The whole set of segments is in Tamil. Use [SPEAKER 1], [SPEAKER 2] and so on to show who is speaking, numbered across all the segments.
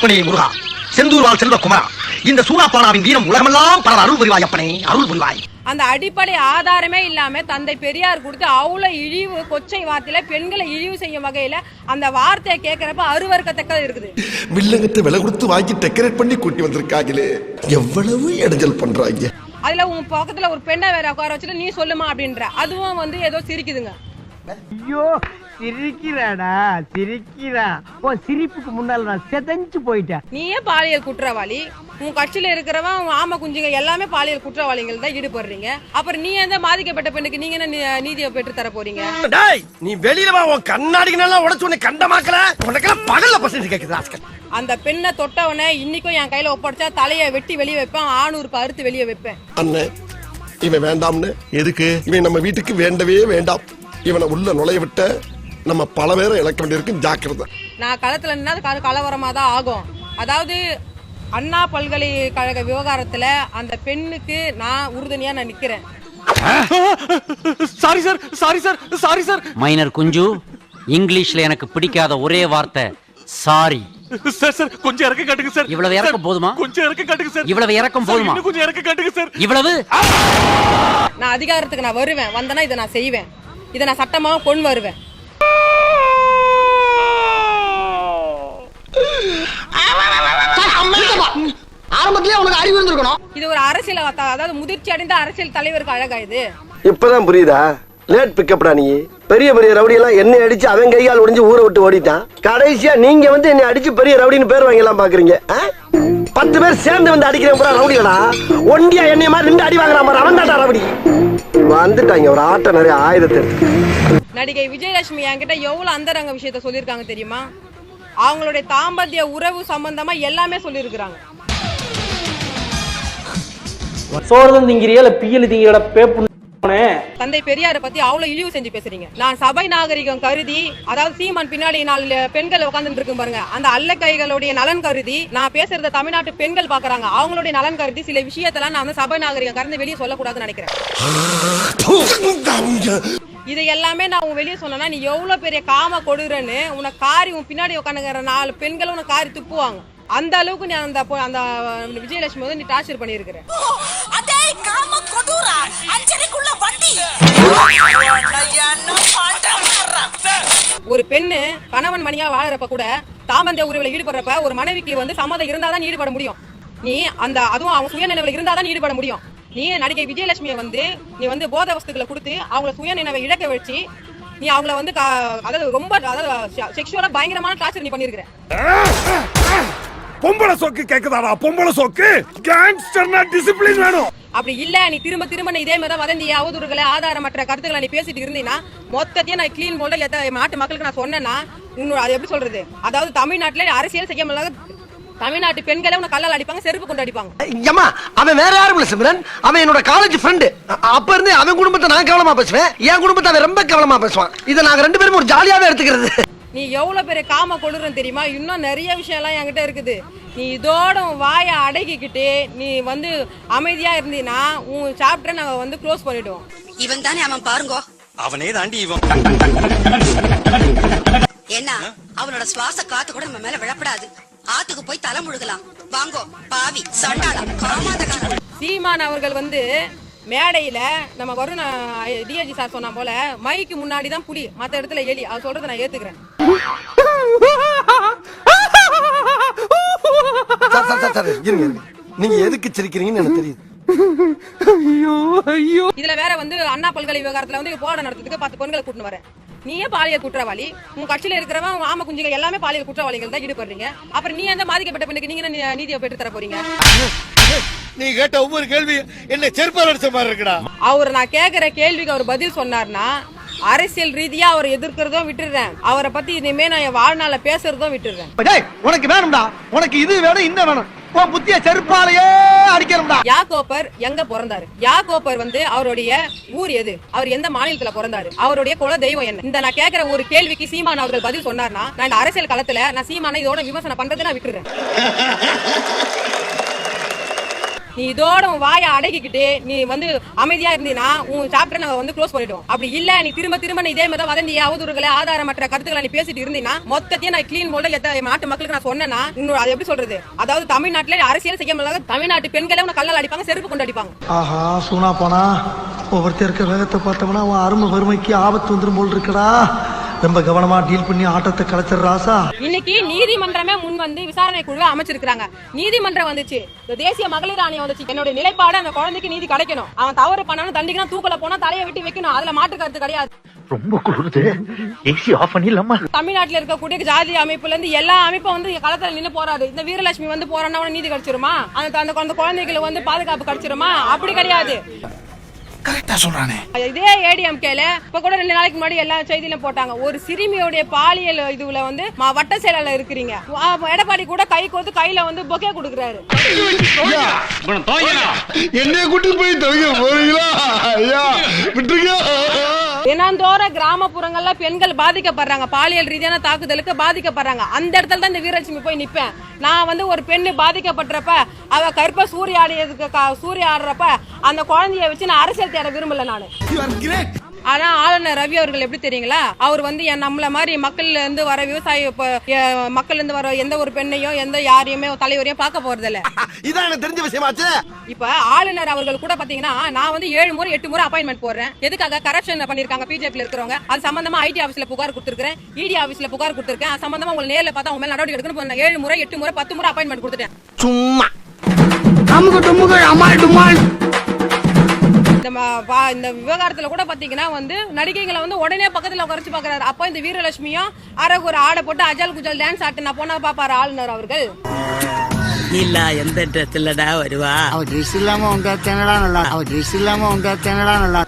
[SPEAKER 1] அப்பனே முருகா. செந்தூர்வாள் செல்வகுமாரா இந்த சூனாப்பானாவின் வீரம் உலகமெல்லாம் பலர் அருள் புரிவாய் அப்பனே அருள் புரிவாய்.
[SPEAKER 2] அந்த அடிப்படை ஆதாரமே இல்லாம தந்தை பெரியார் கொடுத்து அவ்வளவு இழிவு கொச்சை வார்த்தையில பெண்களை இழிவு செய்யும் வகையில அந்த வார்த்தையை கேட்கறப்ப அருவருக்கத்தக்க இருக்குது.
[SPEAKER 3] வில்லங்கத்தை விலை கொடுத்து வாங்கி டெக்கரேட் பண்ணி கூட்டி வந்திருக்காங்களே. எவ்வளவு இடைஞ்சல் பண்றாங்க.
[SPEAKER 2] அதுல உன் பக்கத்துல ஒரு பெண்ணை வேற உட்கார வச்சுட்டு நீ சொல்லுமா அப்படின்ற. அதுவும் வந்து ஏதோ சிரிக்குதுங்க.
[SPEAKER 4] ஐயோ சிரிக்கிறாடா சிரிக்கிறா. ஓ சிரிப்புக்கு முன்னால நான் செதஞ்சு போயிட்டேன்.
[SPEAKER 2] நீயே பாலியல் குற்றவாளி. உன் கட்சியில இருக்கிறவன் உன் ஆம குஞ்சுங்க எல்லாமே பாலியல் குற்றவாளிகள் தான் ஈடுபடுறீங்க. அப்புறம் நீ எந்த பாதிக்கப்பட்ட பெண்ணுக்கு நீங்க என்ன நீ- நீதியை பெற்று தர போறீங்க?
[SPEAKER 1] டேய் நீ வெளியில வா உன் கண்ணாடிக்கு நல்லா உடைச்சு உன்னை கண்டமாக்கல? உனக்கெல்லாம் பகல்ல பசங்க கேக்குது
[SPEAKER 2] அந்த பெண்ணை தொட்டவனை இன்னைக்கும் என் கையில ஒப்படைச்சா தலையை வெட்டி வெளியே வைப்பேன் ஆணூருக்கு அறுத்து வெளியே வைப்பேன்.
[SPEAKER 3] அண்ணன் இவன் வேண்டாம்னு. எதுக்கு? இவன் நம்ம வீட்டுக்கு வேண்டவே வேண்டாம். இவனை உள்ள நுழைய விட்ட நம்ம பல பேரை இழக்க வேண்டியிருக்கு. ஜாக்கிரதை.
[SPEAKER 2] நான் களத்துல நின்னா அது கல- கலவரமா தான் ஆகும். அதாவது அண்ணா பல்கலைக்கழக விவகாரத்துல அந்த பெண்ணுக்கு நான் உறுதுணையா நான் நிக்கிறேன்.
[SPEAKER 5] Sorry sir sorry sir sorry sir.
[SPEAKER 6] Minor குஞ்சு இங்கிலீஷ்ல எனக்கு பிடிக்காத ஒரே வார்த்தை சாரி.
[SPEAKER 5] சார் சார் கொஞ்சம் இறக்க காட்டுங்க சார்.
[SPEAKER 6] இவ்வளவு இறக்கம்
[SPEAKER 5] சார்,
[SPEAKER 6] போதுமா?
[SPEAKER 5] கொஞ்சம் இறக்க காட்டுங்க சார்.
[SPEAKER 6] இவ்வளவு இறக்கம் போதுமா?
[SPEAKER 5] இன்னும் கொஞ்சம் இறக்க காட்டுங்க சார்.
[SPEAKER 6] இவ்வளவு?
[SPEAKER 2] நான் அதிகாரத்துக்கு நான் வருவேன். வந்தனா இதை நான் செய்வேன். இதை நான் சட்டமாக கொண்டு வருவேன்.
[SPEAKER 1] ஆரம்பத்திலே உனக்கு அறிவு இருந்திருக்கணும்.
[SPEAKER 2] இது ஒரு அரசியல் அதாவது முதிர்ச்சி அடைந்த அரசியல் தலைவருக்கு அழகா இது?
[SPEAKER 7] இப்பதான் புரியுதா? லேட் பிக்கப்டா நீ பெரிய பெரிய ரவுடி எல்லாம் என்னை அடிச்சு அவன் கையால் ஒடிஞ்சு ஊரை விட்டு ஓடிட்டான் கடைசியா நீங்க வந்து என்னை அடிச்சு பெரிய ரவுடின்னு பேர் வாங்கலாம் பாக்குறீங்க? பத்து பேர் சேர்ந்து வந்து அடிக்கிறேன் பூரா ரவுடிகளா? ஒண்டியா என்னைய மாதிரி ரெண்டு அடி வாங்குறான் பாரு அவன் தான்டா ரவுடி. வந்துட்டாங்க ஒரு ஆட்டம் நிறைய ஆயுதத்தை.
[SPEAKER 2] நடிகை விஜயலட்சுமி என்கிட்ட எவ்வளவு அந்தரங்க விஷயத்த சொல்லியிருக்காங்க தெரியுமா? அவங்களுடைய தாம்பத்திய உறவு சம்பந்தமா எல்லாமே சொல்லியிருக்கிறாங்க.
[SPEAKER 4] சோறு திங்கிறியா இல்ல பியல் திங்கிற பேப்பு
[SPEAKER 2] தந்தை பெரியாரை பத்தி அவ்வளவு இழிவு செஞ்சு பேசுறீங்க. நான் சபை நாகரிகம் கருதி அதாவது சீமான் பின்னாடி நாலு பெண்கள் உட்கார்ந்துட்டு இருக்கும் பாருங்க. அந்த அல்லக்கைகளுடைய நலன் கருதி நான் பேசுறத தமிழ்நாட்டு பெண்கள் பாக்குறாங்க. அவங்களுடைய நலன் கருதி சில விஷயத்தெல்லாம் நான் வந்து சபை நாகரிகம் கறந்து வெளியே சொல்லக்கூடாதுன்னு நினைக்கிறேன். இதை எல்லாமே நான் உன் வெளியே சொன்னேன்னா நீ எவ்வளவு பெரிய காம கொடுறன்னு உனக்கு காரி உன் பின்னாடி உட்காந்துக்கிற நாலு பெண்களும் உனக்கு காரி துப்புவாங்க. அந்த அளவுக்கு நீ அந்த அந்த விஜயலட்சுமி வந்து நீ டார்ச்சர் பண்ணியிருக்கிற. ஒரு பெண்ணு கணவன் மணியா வாழறப்ப கூட தாமந்த உறவுல ஈடுபடுறப்ப ஒரு மனைவிக்கு வந்து சம்மதம் இருந்தாதான் ஈடுபட முடியும். நீ அந்த அதுவும் அவங்க சுயநினைவுல இருந்தாதான் ஈடுபட முடியும். நீ நடிகை விஜயலட்சுமியை வந்து நீ வந்து போத வஸ்துக்களை கொடுத்து அவங்கள சுயநினைவை இழக்க வச்சு நீ அவங்கள வந்து அதாவது ரொம்ப அதாவது செக்ஷுவலா பயங்கரமான டார்ச்சர் நீ பண்ணிருக்கிற
[SPEAKER 3] பொம்பளை சோக்கு கேக்குதாடா? பொம்பளை சோக்கு? கேங்ஸ்டர்னா டிசிப்ளின் வேணும்.
[SPEAKER 2] அப்படி இல்ல நீ திரும்ப திரும்ப நீ இதே மாதிரி தான் வதந்தி அவதூறுகளை ஆதாரமற்ற கருத்துக்களை நீ பேசிட்டு இருந்தீங்கன்னா மொத்தத்தையும் நான் க்ளீன் போல்ட எத்த நாட்டு மக்களுக்கு நான் சொன்னேன்னா இன்னொரு அது எப்படி சொல்றது? அதாவது தமிழ்நாட்டுல அரசியல் செய்ய முடியாத தமிழ்நாட்டு பெண்களை உன்னை கல்லால் அடிப்பாங்க செருப்பு கொண்டு அடிப்பாங்க.
[SPEAKER 7] ஏம்மா அவன் வேற யாரும் இல்ல சிம்ரன். அவன் என்னோட காலேஜ் ஃப்ரெண்டு அப்ப இருந்து அவன் குடும்பத்தை நான் கவனமா பேசுவேன். என் குடும்பத்தை அவன் ரொம்ப கவனமா பேசுவான். இதை நாங்க ரெண்டு பேரும் ஒரு ஜாலியாவே எடுத்துக்கிறது.
[SPEAKER 2] நீ எவ்வளவு பெரிய காம கொடுறன்னு தெரியுமா? இன்னும் நிறைய விஷயம்லாம் என்கிட்ட இருக்குது. நீ இதோட வாயை அடக்கிக்கிட்டு நீ வந்து அமைதியா இருந்தீன்னா உன் சாப்டரை நாங்க வந்து க்ளோஸ் பண்ணிடுவோம்.
[SPEAKER 8] இவன் தானே அவன் பாருங்க.
[SPEAKER 1] அவனே தாண்டி இவன்.
[SPEAKER 8] என்ன அவனோட சுவாச காத்து கூட நம்ம மேல விழப்படாது. ஆத்துக்கு போய் தலை முழுகலாம். வாங்கோ பாவி சண்டாளம் காமாதகாரம்
[SPEAKER 2] சீமான் அவர்கள் வந்து மேடையில நம்ம வருண் டிஆர்ஜி சார் சொன்ன போல மைக்கு முன்னாடி தான் புலி மத்த இடத்துல எலி. அவர் சொல்றதை நான் ஏத்துக்கிறேன்.
[SPEAKER 7] நீங்க எதுக்கு சிரிக்கிறீங்கன்னு எனக்கு தெரியுது.
[SPEAKER 2] இதுல வேற வந்து அண்ணா பல்கலை விவகாரத்துல வந்து போராட்டம் நடத்துறதுக்கு பத்து பெண்களை கூட்டின்னு வரேன். நீயே பாலியல் குற்றவாளி. உங்க கட்சியில இருக்கிறவன் உன் ஆம குஞ்சுங்க எல்லாமே பாலியல் குற்றவாளிகள் தான் ஈடுபடுறீங்க. அப்புறம் நீ எந்த பாதிக்கப்பட்ட பெண்ணுக்கு நீங்க நீதியை பெற்று தர போறீங்க
[SPEAKER 3] நீ கேட்ட ஒவ்வொரு கேள்வி என்ன செருப்பால் அடிச்ச மாதிரி இருக்குடா.
[SPEAKER 2] அவர் நான் கேக்குற கேள்விக்கு அவர் பதில் சொன்னார்னா அரசியல் ரீதியா அவர் எதிர்க்கிறதும் விட்டுடுறேன். அவரை பத்தி இனிமே நான் என் வாழ்நாள பேசுறதும் விட்டுடுறேன்.
[SPEAKER 7] டேய் உனக்கு வேணும்டா. உனக்கு இது வேணும் இந்த வேணும். உன் புத்திய செருப்பாலேயே அடிக்கணும்டா.
[SPEAKER 2] யாக்கோப்பர் எங்க பிறந்தாரு? யாக்கோப்பர் வந்து அவருடைய ஊர் எது? அவர் எந்த மாநிலத்துல பிறந்தாரு? அவருடைய குல தெய்வம் என்ன? இந்த நான் கேக்குற ஒரு கேள்விக்கு சீமான் அவர்கள் பதில் சொன்னார்னா நான் இந்த அரசியல் களத்துல நான் சீமான இதோட விமர்சனம் பண்றதை நான் விட்டுறேன் நீ இதோட உன் வாயை அடக்கிக்கிட்டு நீ வந்து அமைதியா இருந்தீனா உன் சாப்டர் நாங்க வந்து க்ளோஸ் பண்ணிடுவோம். அப்படி இல்ல நீ திரும்ப திரும்ப நீ இதே மாதிரி தான் வதந்தி அவதூறுகளை ஆதாரமற்ற கருத்துக்களை நீ பேசிட்டு இருந்தீனா மொத்தத்தையும் நான் க்ளீன் போல எத்த நாட்டு மக்களுக்கு நான் சொன்னேன்னா இன்னொரு அது எப்படி சொல்றது? அதாவது தமிழ்நாட்டுல அரசியல் செய்ய முடியாத தமிழ்நாட்டு பெண்களை உன கல்லால் அடிப்பாங்க செருப்பு கொண்டு அடிப்பாங்க.
[SPEAKER 9] ஆஹா சூனா போனா ஒவ்வொருத்தருக்கு வேகத்தை பார்த்தோம்னா அவன் அருமை வறுமைக்கு ஆபத்து வந்துடும் போல் இருக்கடா. ரொம்ப கவனமா டீல் பண்ணி ஆட்டத்தை கலைச்சிடுற ராசா.
[SPEAKER 2] இன்னைக்கு நீதிமன்றமே முன் வந்து விசாரணை குழுவை அமைச்சிருக்காங்க நீதிமன்றம் வந்துச்சு. இந்த தேசிய மகளிர் ஆணையம் வந்துச்சு. என்னுடைய நிலைப்பாடு அந்த குழந்தைக்கு நீதி கிடைக்கணும். அவன் தவறு பண்ணாலும் தண்டிக்கணும் தூக்கல போனா தலையை வெட்டி வைக்கணும். அதுல மாற்று கருத்து கிடையாது.
[SPEAKER 5] ரொம்ப குளிருது ஏசி ஆஃப் பண்ணிடலாமா?
[SPEAKER 2] தமிழ்நாட்டுல இருக்கக்கூடிய ஜாதி அமைப்புல இருந்து எல்லா அமைப்பும் வந்து களத்துல நின்னு போராடு இந்த வீரலட்சுமி வந்து போறான்னா நீதி கிடைச்சிருமா? அந்த அந்த அந்த குழந்தைகளுக்கு வந்து பாதுகாப்பு கிடைச்சிருமா? அப்படி கிடையாது.
[SPEAKER 9] கரெக்டா சொல்றானே.
[SPEAKER 2] இதே ஏடிஎம்கேல இப்ப கூட ரெண்டு நாளைக்கு முன்னாடி எல்லா செய்தியிலும் போட்டாங்க. ஒரு சிறுமியோடைய பாலியல் இதுல வந்து ம- வட்ட செயலாளர் இருக்கிறீங்க. எடப்பாடி கூட கை கோத்து கையில வந்து பொக்கே கொடுக்குறாரு.
[SPEAKER 3] என்னைய கூட்டி போய் தவிக்க போறீங்களா? ஐயா விட்டுருங்க.
[SPEAKER 2] தினந்தோற கிராமப்புறங்கள்ல பெண்கள் பாதிக்கப்படுறாங்க. பாலியல் ரீதியான தாக்குதலுக்கு பாதிக்கப்படுறாங்க. அந்த இடத்துல தான் இந்த வீரலட்சுமி போய் நிப்பேன். நான் வந்து ஒரு பெண்ணு பாதிக்கப்படுறப்ப அவ கருப்ப சூரிய ஆடியதுக்கு சூரிய ஆடுறப்ப அந்த குழந்தைய வச்சு நான் அரசியல் தேட விரும்பல நானு. ஆனா ஆளுநர் ரவி அவர்கள் எப்படி தெரியுங்களா? அவர் வந்து என் நம்மள மாதிரி மக்கள்ல இருந்து வர விவசாய மக்கள்ல இருந்து வர எந்த ஒரு பெண்ணையும் எந்த யாரையுமே தலைவரையும் பார்க்க போறது இல்ல
[SPEAKER 3] இதான் எனக்கு தெரிஞ்ச விஷயமாச்சு
[SPEAKER 2] இப்ப ஆளுநர் அவர்கள் கூட பாத்தீங்கன்னா நான் வந்து ஏழு முறை எட்டு முறை அப்பாயின்மெண்ட் போடுறேன். எதுக்காக? கரப்ஷன் பண்ணிருக்காங்க பிஜேபில இருக்கிறவங்க. அது சம்பந்தமா ஐடி ஆபீஸ்ல புகார் கொடுத்திருக்கேன் இடி ஆபீஸ்ல புகார் கொடுத்திருக்கேன். அது சம்பந்தமா உங்களை நேர்ல பார்த்தா உங்க மேல நடவடிக்கை எடுக்கணும். ஏழு முறை எட்டு முறை பத்து முறை அப்பாயின்மெண்ட் கொடுத்துட்டேன்.
[SPEAKER 3] சும்மா.
[SPEAKER 2] இந்த ம- வா- இந்த விவகாரத்துல கூட பாத்தீங்கன்னா வந்து நடிகைகளை வந்து உடனே பக்கத்துல உட்காரச்சு பாக்குறாரு. அப்ப இந்த வீரலட்சுமியும் அரைக்கு ஒரு ஆடை போட்டு அஜால் குஜால் டான்ஸ் ஆட்டு நான் போனா பாப்பாரு ஆளுநர் அவர்கள்.
[SPEAKER 10] இல்ல எந்த ட்ரெஸ்லடா வருவா?
[SPEAKER 9] அவ ட்ரெஸ் இல்லாம வந்தா தேனடா நல்லா? அவ ட்ரெஸ் இல்லாம வந்தா தேனடா நல்லா?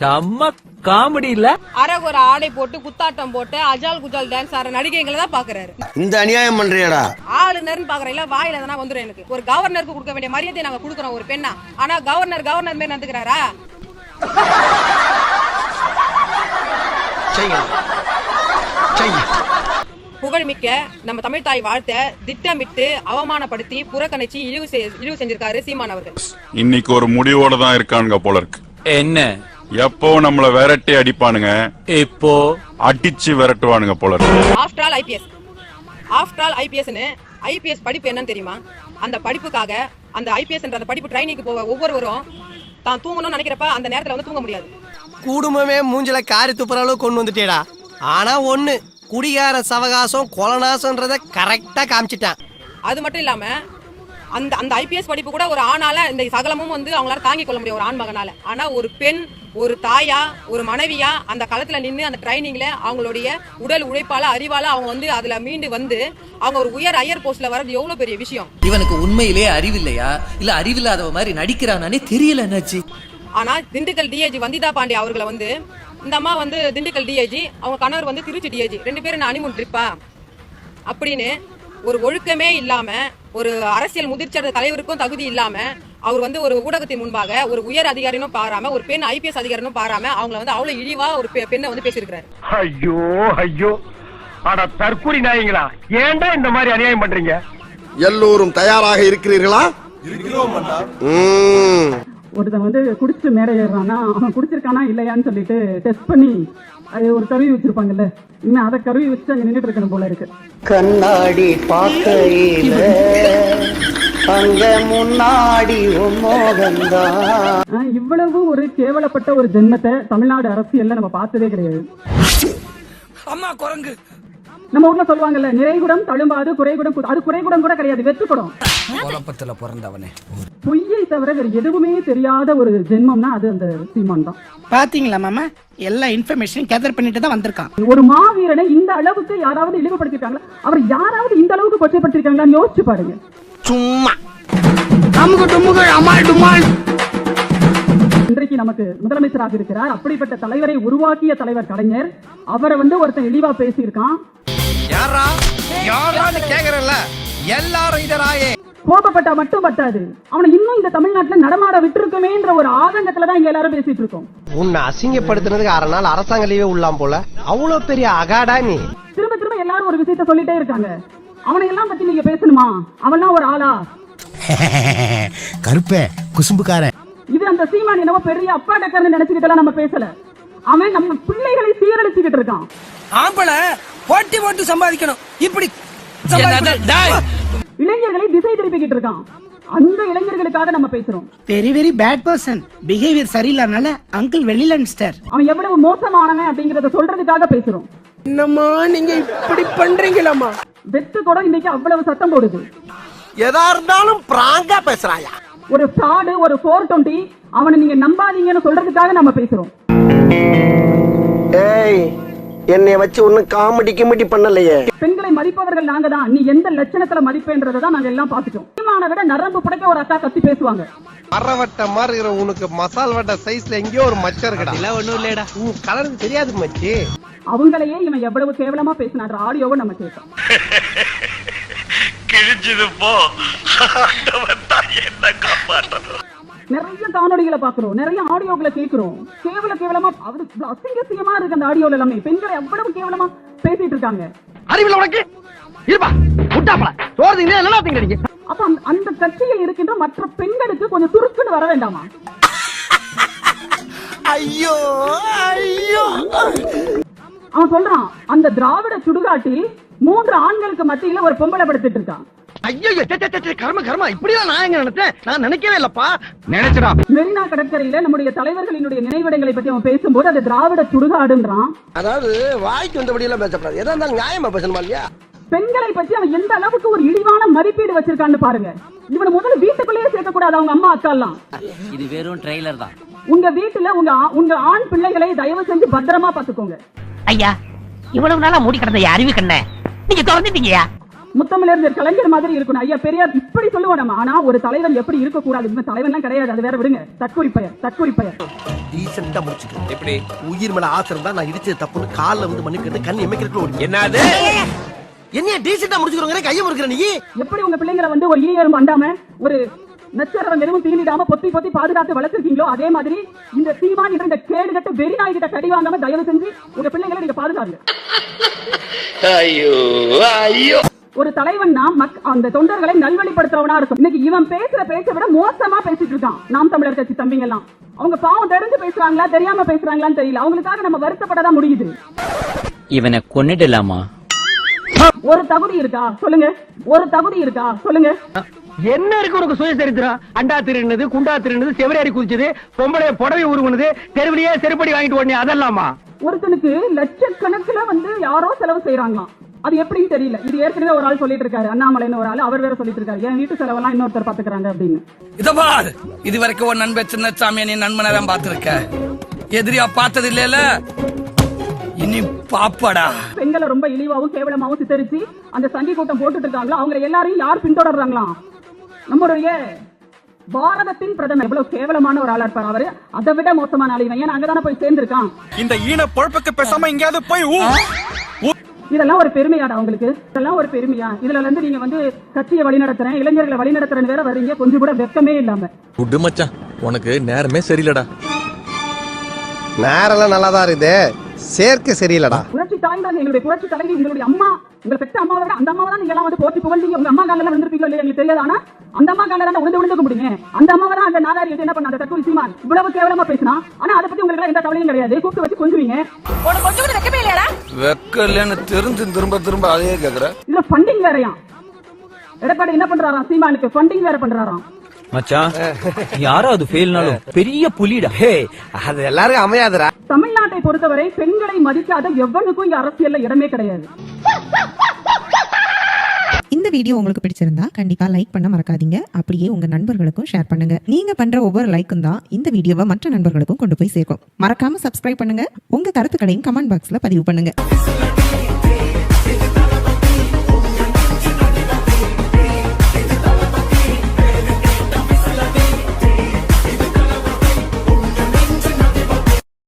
[SPEAKER 5] செம்ம காமெடி இல்ல
[SPEAKER 2] அரைக்கு ஒரு ஆடை போட்டு குத்தாட்டம் போட்டு அஜால் குஜால் டான்ஸ் ஆடுற நடிகைகளை தான் பாக்குறாரு.
[SPEAKER 7] இந்த அநியாயம் பண்றியாடா?
[SPEAKER 2] ஆளுநர்னு பாக்குறீங்களா? வாயில எதனா வந்துரும் எனக்கு. ஒரு கவர்னருக்கு கொடுக்க வேண்டிய மரியாதையை நாங்க கொடுக்குறோம் ஒரு பெண்ணா. ஆனா கவர்னர் கவர்னர் மாதிரி நடந்துக்கிறாரா? புகழ்மிக்க நம்ம தமிழ் தாய் வாழ்த்த திட்டமிட்டு அவமானப்படுத்தி புறக்கணிச்சு இழிவு இழிவு செஞ்சிருக்காரு சீமான் அவர்கள்.
[SPEAKER 11] இன்னைக்கு ஒரு முடிவோட தான் இருக்கானுங்க போல இருக்கு.
[SPEAKER 5] என்ன?
[SPEAKER 11] எப்போ நம்மள விரட்டி அடிப்பானுங்க?
[SPEAKER 5] இப்போ
[SPEAKER 11] அடிச்சு விரட்டுவானுங்க போல
[SPEAKER 2] after all IPS after all ஐபிஎஸ்னு IPS படிப்பு என்னன்னு தெரியுமா? அந்த படிப்புக்காக அந்த ஐபிஎஸ் அந்த படிப்பு ட்ரைனிங்க்கு போக ஒவ்வொருவரும் தான் தூங்கணும்னு நினைக்கிறப்ப அந்த நேரத்துல வந்து தூங்க முடியாது.
[SPEAKER 10] குடும்பமே மூஞ்சில காரி துப்புற அளவுக்கு கொண்டு வந்துட்டேடா. ஆனா ஒண்ணு குடிகார சவகாசம் கொலநாசன்றத கரெக்டா காமிச்சிட்டான்.
[SPEAKER 2] அது மட்டும் இல்லாம அந்த அந்த ஐபிஎஸ் படிப்பு கூட ஒரு ஆணால இந்த சகலமும் வந்து அவங்களால தாங்கிக் கொள்ள முடியும் ஒரு ஆண் மகனால. ஆனா ஒரு பெண் ஒரு தாயா ஒரு மனைவியா அந்த களத்துல நின்று அந்த ட்ரைனிங்ல அவங்களுடைய உடல் உழைப்பால அறிவால அவங்க வந்து அதுல மீண்டு வந்து அவங்க ஒரு உயர் ஐயர் போஸ்ட்ல வர்றது எவ்வளவு பெரிய விஷயம்?
[SPEAKER 10] இவனுக்கு உண்மையிலே அறிவில்லையா? இல்ல அறிவில்லாதவ மாதிரி நடிக்கிறானே தெரியல என்னாச்சு
[SPEAKER 2] ஆனா திண்டுக்கல் டிஐஜி வந்திதா பாண்டி அவர்களை வந்து இந்த அம்மா வந்து திண்டுக்கல் டிஐஜி அவங்க கணவர் வந்து திருச்சி டிஐஜி ரெண்டு பேரும் நான் அனிமுன் ட்ரிப்பா அப்படின்னு ஒரு ஒழுக்கமே இல்லாம ஒரு அரசியல் முதிர்ச்சி தலைவருக்கும் தகுதி இல்லாம அவர் வந்து ஒரு ஊடகத்தின் முன்பாக ஒரு உயர் அதிகாரினும் பாராம ஒரு பெண் ஐபிஎஸ் அதிகாரினும் பாராம அவங்கள வந்து அவ்வளவு இழிவா ஒரு பெண்ணை வந்து பேசியிருக்கிறாரு.
[SPEAKER 5] ஐயோ ஐயோ. ஆனா தற்கூரி நாயங்களா ஏன்டா இந்த மாதிரி அநியாயம் பண்றீங்க?
[SPEAKER 3] எல்லோரும் தயாராக இருக்கிறீர்களா? ம்.
[SPEAKER 9] ஒருத்தன் வந்து குடிச்சிட்டு மேடை ஏறுறான்னா அவன் குடிச்சிருக்கானா இல்லையான்னு சொல்லிட்டு டெஸ்ட் பண்ணி அது ஒரு கருவி வச்சிருப்பாங்கல்ல. இன்னும் அதை கருவி வச்சு அங்க நின்றுட்டு இருக்கணும் போல இருக்கு.
[SPEAKER 10] கண்ணாடி பார்க்கையில அங்க முன்னாடி மோகந்தான்
[SPEAKER 9] ஆஹ் இவ்வளவு ஒரு கேவலப்பட்ட ஒரு ஜென்மத்தை தமிழ்நாடு அரசியல்ல நம்ம பார்த்ததே கிடையாது.
[SPEAKER 10] அம்மா குரங்கு.
[SPEAKER 9] நம்ம ஊர்ல சொல்லுவாங்கல்ல நிறைகுடம் தழும்பாது குறைகுடம் அது குறைகுடம் கூட கிடையாது வெற்றுக்குடம்
[SPEAKER 10] குழப்பத்துல பிறந்தவனே.
[SPEAKER 9] பொய்யை தவிர வேற எதுவுமே தெரியாத ஒரு ஜென்மம்னா அது அந்த சீமான் தான்.
[SPEAKER 10] பாத்தீங்களா மாமா? எல்லா இன்ஃபர்மேஷன் கேதர் பண்ணிட்டு தான் வந்திருக்கான்.
[SPEAKER 9] ஒரு மாவீரனை இந்த அளவுக்கு யாராவது இழிவுபடுத்திருக்காங்களா அவர் யாராவது இந்த அளவுக்கு கொச்சைப்பட்டிருக்காங்களான்னு யோசிச்சு பாருங்க.
[SPEAKER 3] சும்மா.
[SPEAKER 10] அமுகு டுமுகு அமால் டுமால்.
[SPEAKER 9] இன்றைக்கு நமக்கு முதலமைச்சராக இருக்கிறார். அப்படிப்பட்ட தலைவரை உருவாக்கிய தலைவர் கலைஞர். அவரை வந்து ஒருத்தன் இழிவா பேசியிருக்கான்.
[SPEAKER 10] யாரா? யாரான்னு கேக்குறல்ல எல்லாரும் இதராயே
[SPEAKER 9] கோபப்பட்டா மட்டும் பத்தாது. அவனை இன்னும் இந்த தமிழ்நாட்டுல நடமாட விட்டுருக்குமேன்ற ஒரு ஆதங்கத்துல தான் இங்க எல்லாரும் பேசிட்டு இருக்கோம்.
[SPEAKER 10] உன்னை அசிங்கப்படுத்தினதுக்கு அரை நாள் அரசாங்க லீவே உள்ளாம் போல. அவ்வளவு பெரிய அகாடா நீ.
[SPEAKER 9] திரும்ப திரும்ப எல்லாரும் ஒரு விஷயத்த சொல்லிட்டே இருக்காங்க. அவனை எல்லாம் பத்தி நீங்க பேசணுமா? அவன்லாம் ஒரு ஆளா?
[SPEAKER 1] கருப்பே குசும்புக்காரன்.
[SPEAKER 9] இது அந்த சீமான் என்னவோ பெரிய அப்பா டக்கர்னு நினைச்சுக்கிட்டு நம்ம பேசல. அவன் நம்ம பிள்ளைகளை சீரழிச்சுக்கிட்டு இருக்கான்.
[SPEAKER 10] ஆம்பளை போட்டி போட்டு சம்பாதிக்கணும். இப்படி
[SPEAKER 9] இளைஞர்களை திசை திருப்பிக்கிட்டு இருக்கான். அந்த இளைஞர்களுக்காக நம்ம பேசுறோம்.
[SPEAKER 10] Very very bad person behaviour சரியில்லாதனால uncle வெளியில அனுப்பிச்சிட்டார்
[SPEAKER 9] அவன் எவ்வளவு மோசமானவன் அப்படிங்கறத சொல்றதுக்காக பேசுறோம்.
[SPEAKER 10] என்னம்மா நீங்க இப்படி பண்றீங்களாம்மா?
[SPEAKER 9] வெத்து கூட இன்னைக்கு அவ்வளவு சத்தம் போடுது.
[SPEAKER 7] எதா இருந்தாலும் பிராங்கா பேசுறாயா?
[SPEAKER 9] ஒரு ஃப்ராடு ஒரு ஃபோர் டுவெண்ட்டி அவனை நீங்க நம்பாதீங்கன்னு சொல்றதுக்காக நம்ம பேசுறோம்.
[SPEAKER 7] ஏய் என்னைய வச்சு ஒன்னும் காமெடி கிமெடி பண்ணலையே.
[SPEAKER 9] பெண்களை மதிப்பவர்கள் நாங்க தான். நீ எந்த லட்சணத்துல மதிப்பேன்றதை தான் நாங்க எல்லாம் பார்த்துட்டோம். சீமானை விட நரம்பு புடைக்க ஒரு அக்கா கத்தி பேசுவாங்க.
[SPEAKER 10] மரவட்ட மாதிரி இருக்கிற உனக்கு மசால் வட்ட சைஸ்ல எங்கேயோ ஒரு மச்சம் இருக்குடா. இல்ல ஒண்ணும் இல்லடா உன் கலர் தெரியாது மச்சி.
[SPEAKER 9] அவங்களையே இவன் எவ்வளவு கேவலமா பேசினான்ற ஆடியோவை நம்ம கேட்டோம். நிறைய காணொளிகளை பாக்குறோம் நிறைய ஆடியோக்களை கேக்குறோம் கேவல கேவலமா அவரு இவ்வளவு அசிங்க அசிங்கமா இருக்கு அந்த ஆடியோல எல்லாமே. பெண்களை எவ்வளவு கேவலமா பேசிட்டு இருக்காங்க.
[SPEAKER 1] அறிவில் உனக்கு? இருப்பா முட்டாப்பல. சோறு திங்க என்ன திங்க
[SPEAKER 9] அப்ப அந்த- அந்த கட்சியில் இருக்கின்ற மற்ற பெண்களுக்கு கொஞ்சம் சுருக்குன்னு வர வேண்டாமா?
[SPEAKER 7] ஐயோ ஐயோ.
[SPEAKER 9] அவன் சொல்றான் அந்த திராவிட சுடுகாட்டில் மூன்று ஆண்களுக்கு மத்தியில ஒரு பொம்பளை படுத்துட்டு இருக்கான்.
[SPEAKER 1] ஐயோ கர்ம கர்ம. இப்படிலாம் நான் எங்க நினைச்சேன்? நான் நினைக்கவே இல்லப்பா நினைச்சடா.
[SPEAKER 9] மெரினா கடற்கரையில நம்முடைய தலைவர்களினுடைய நினைவிடங்களை பத்தி அவன் பேசும்போது அது திராவிட சுடுகாடுன்றான்.
[SPEAKER 7] அதாவது வாய்க்கு வந்தபடி எல்லாம் பேசக்கூடாது. எதா இருந்தாலும் நியாயமா பேசணுமா இல்லையா?
[SPEAKER 9] பெண்களை பற்றி அவன் எந்த அளவுக்கு ஒரு இழிவான மதிப்பீடு வச்சிருக்கான்னு பாருங்க. இவனை முதல்ல வீட்டுக்குள்ளேயே சேர்க்க கூடாது அவங்க அம்மா அக்கா எல்லாம்.
[SPEAKER 6] இது வெறும் ட்ரெய்லர் தான்.
[SPEAKER 9] உங்க வீட்டுல உங்க உங்க ஆண் பிள்ளைகளை தயவு செஞ்சு பத்திரமா பாத்துக்கோங்க
[SPEAKER 10] ஐயா இவ்வளவு நாளா மூடி கிடந்த அறிவு கண்ண நீங்க திறந்துட்டீங்கயா
[SPEAKER 9] முத்தமிழர் கலைஞர் மாதிரி இருக்கணும். ஐயா பெரியார் இப்படி சொல்லுவோம் நம்ம. ஆனா ஒரு தலைவன் எப்படி இருக்க கூடாது இவன் தலைவன்லாம் கிடையாது. அது வேற விடுங்க. தற்கொலை பெயர் தற்கொலை பெயர்.
[SPEAKER 7] டீசெண்டா முடிச்சுக்கோ எப்படி? உயிர் மேல ஆசை இருந்தா நான் இடிச்சது தப்புன்னு கால்ல வந்து மன்னிக்கிறது கண் எமைக்கிறதுக்குள்ள
[SPEAKER 10] என்னது?
[SPEAKER 7] என்ன டீசெண்டா முடிச்சுக்கிறோங்க கையை முறுக்கிற நீ?
[SPEAKER 9] எப்படி உங்க பிள்ளைங்களை வந்து ஒரு ஈயரும் அண்டாம ஒரு நச்சரவன் எதுவும் தீண்டிடாம பொத்தி பொத்தி பாதுகாத்து வளர்த்திருக்கீங்களோ அதே மாதிரி இந்த சீமான் என்ற இந்த கேடுகட்ட வெறி நாய் கிட்ட கடி வாங்காம தயவு செஞ்சு உங்க பிள்ளைங்களை நீங்க பாதுகாங்க.
[SPEAKER 7] ஐயோ ஐயோ.
[SPEAKER 9] ஒரு தலைவன்னா மக் அந்த தொண்டர்களை நல்வழிப்படுத்துறவனா இருக்கும். இன்னைக்கு இவன் பேசுற பேச்சை விட மோசமா பேசிட்டு இருக்கான். நாம் தமிழர் கட்சி தம்பிங்க எல்லாம். அவங்க பாவம் தெரிஞ்சு பேசுறாங்களா தெரியாம பேசுறாங்களான்னு தெரியல. அவங்களுக்காக நம்ம வருத்தப்படதான் முடியுது.
[SPEAKER 6] இவனை கொன்னிடலாமா?
[SPEAKER 9] ஒரு தகுதி இருக்கா? சொல்லுங்க. ஒரு தகுதி இருக்கா? சொல்லுங்க.
[SPEAKER 5] என்ன இருக்கு உனக்கு சுயசரித்திரம் அண்டா திருடுனது குண்டா திருடுனது செவரேறி குதிச்சது பொம்பளை புடவை உருவுனது தெருவிலேயே செருப்படி வாங்கிட்டு ஓடனே அதெல்லாமா?
[SPEAKER 9] ஒருத்தனுக்கு லட்சக்கணக்குல வந்து யாரோ செலவு செய்யறாங்களாம் அது எப்படின்னு தெரியல. இது ஏற்கனவே ஒரு ஆள் சொல்லிட்டு இருக்காரு அண்ணாமலைன்னு ஒரு ஆள். அவர் வேற சொல்லிட்டு இருக்காரு என் வீட்டு செலவெல்லாம் இன்னொருத்தர் பாத்துக்கிறாங்க அப்படின்னு.
[SPEAKER 10] இத பார். இது வரைக்கும் ஒரு நண்பன் சின்ன சாமியை நீ நண்பனை தான் பாத்துருக்க. எதிரியா பார்த்தது இல்லல? இனி பாப்படா.
[SPEAKER 9] பெண்களை ரொம்ப இழிவாவும் கேவலமாவும் சித்தரிச்சு அந்த சங்கி கூட்டம் போட்டுட்டு இருக்காங்களோ அவங்க எல்லாரையும் யார் பின்தொடர்றாங்களாம்? நம்மளுடைய பாரதத்தின் பிரதமர் எவ்வளவு கேவலமான ஒரு ஆளா இருப்பார் அவரு? அதை விட மோசமான ஆள் இவன். ஏன்னா அங்கதானே போய் சேர்ந்திருக்கான்.
[SPEAKER 11] இந்த ஈன பொழப்புக்கு பேசாம எங்கேயாவது போய்
[SPEAKER 9] இதெல்லாம் ஒரு பெருமையாடா உங்களுக்கு. இதெல்லாம் ஒரு பெருமையா? இதுல இருந்து நீங்க வந்து கட்சியை வழிநடத்துறேன் இளைஞர்களை வழிநடத்துறேன்னு வேற வர்றீங்க. கொஞ்சம் கூட வெக்கமே இல்லாம.
[SPEAKER 12] விடு மச்சான் உனக்கு நேரமே சரியில்லடா.
[SPEAKER 10] நேரெல்லாம் நல்லா தான் இருக்குது. சேர்க்கை சரியில்லடா.
[SPEAKER 9] தாய்ந்தாங்க எங்களுடைய புரட்சி தலைவி எங்களுடைய அம்மா உங்களை பெற்ற அம்மாவை விட அந்த அம்மாவை தான் நீங்க எல்லாம் வந்து போட்டி புகழ்ந்தீங்க. உங்க அம்மா காலில் விழுந்திருப்பீங்களோ இல்லையா எங்களுக்கு தெரியாது. ஆனா அந்த அம்மா காலில் தான் விழுந்து விழுந்துக்க முடியுங்க அந்த அம்மாவை தான் அந்த நாதாரி என்ன பண்ண அந்த தற்கொலை சீமான் இவ்வளவு கேவலமா பேசினா. ஆனா அதை பத்தி உங்களுக்கு எந்த கவலையும் கிடையாது. கூப்பிட்டு வச்சு கொஞ்சுவீங்க.
[SPEAKER 10] வெக்கலன்னு தெரிஞ்சு திரும்ப திரும்ப அதையே கேக்குற.
[SPEAKER 9] இதுல ஃபண்டிங் வேறயா? எடப்பாடி என்ன பண்றாராம்? சீமானுக்கு ஃபண்டிங் வேற பண்றாராம்.
[SPEAKER 12] மச்சான் யாராவது ஃபெயில்னாலும் பெரிய புலிடா. ஹே
[SPEAKER 10] அது எல்லாரும் அமையாதுடா.
[SPEAKER 9] தமிழ்நாட்டை பொறுத்தவரை பெண்களை மதிக்காத எவனுக்கும் இங்க அரசியல்ல இடமே கிடையாது.
[SPEAKER 13] இந்த வீடியோ உங்களுக்கு பிடிச்சிருந்தா கண்டிப்பா லைக் பண்ண மறக்காதீங்க. அப்படியே உங்க நண்பர்களுக்கும் ஷேர் பண்ணுங்க. நீங்க பண்ற ஒவ்வொரு லைக்கும் தான் இந்த வீடியோவை மற்ற நண்பர்களுக்கும் கொண்டு போய் சேர்க்கும். மறக்காம சப்ஸ்கிரைப் பண்ணுங்க. உங்க கருத்துக்களையும் கமெண்ட் பாக்ஸ்ல பதிவு பண்ணுங்க.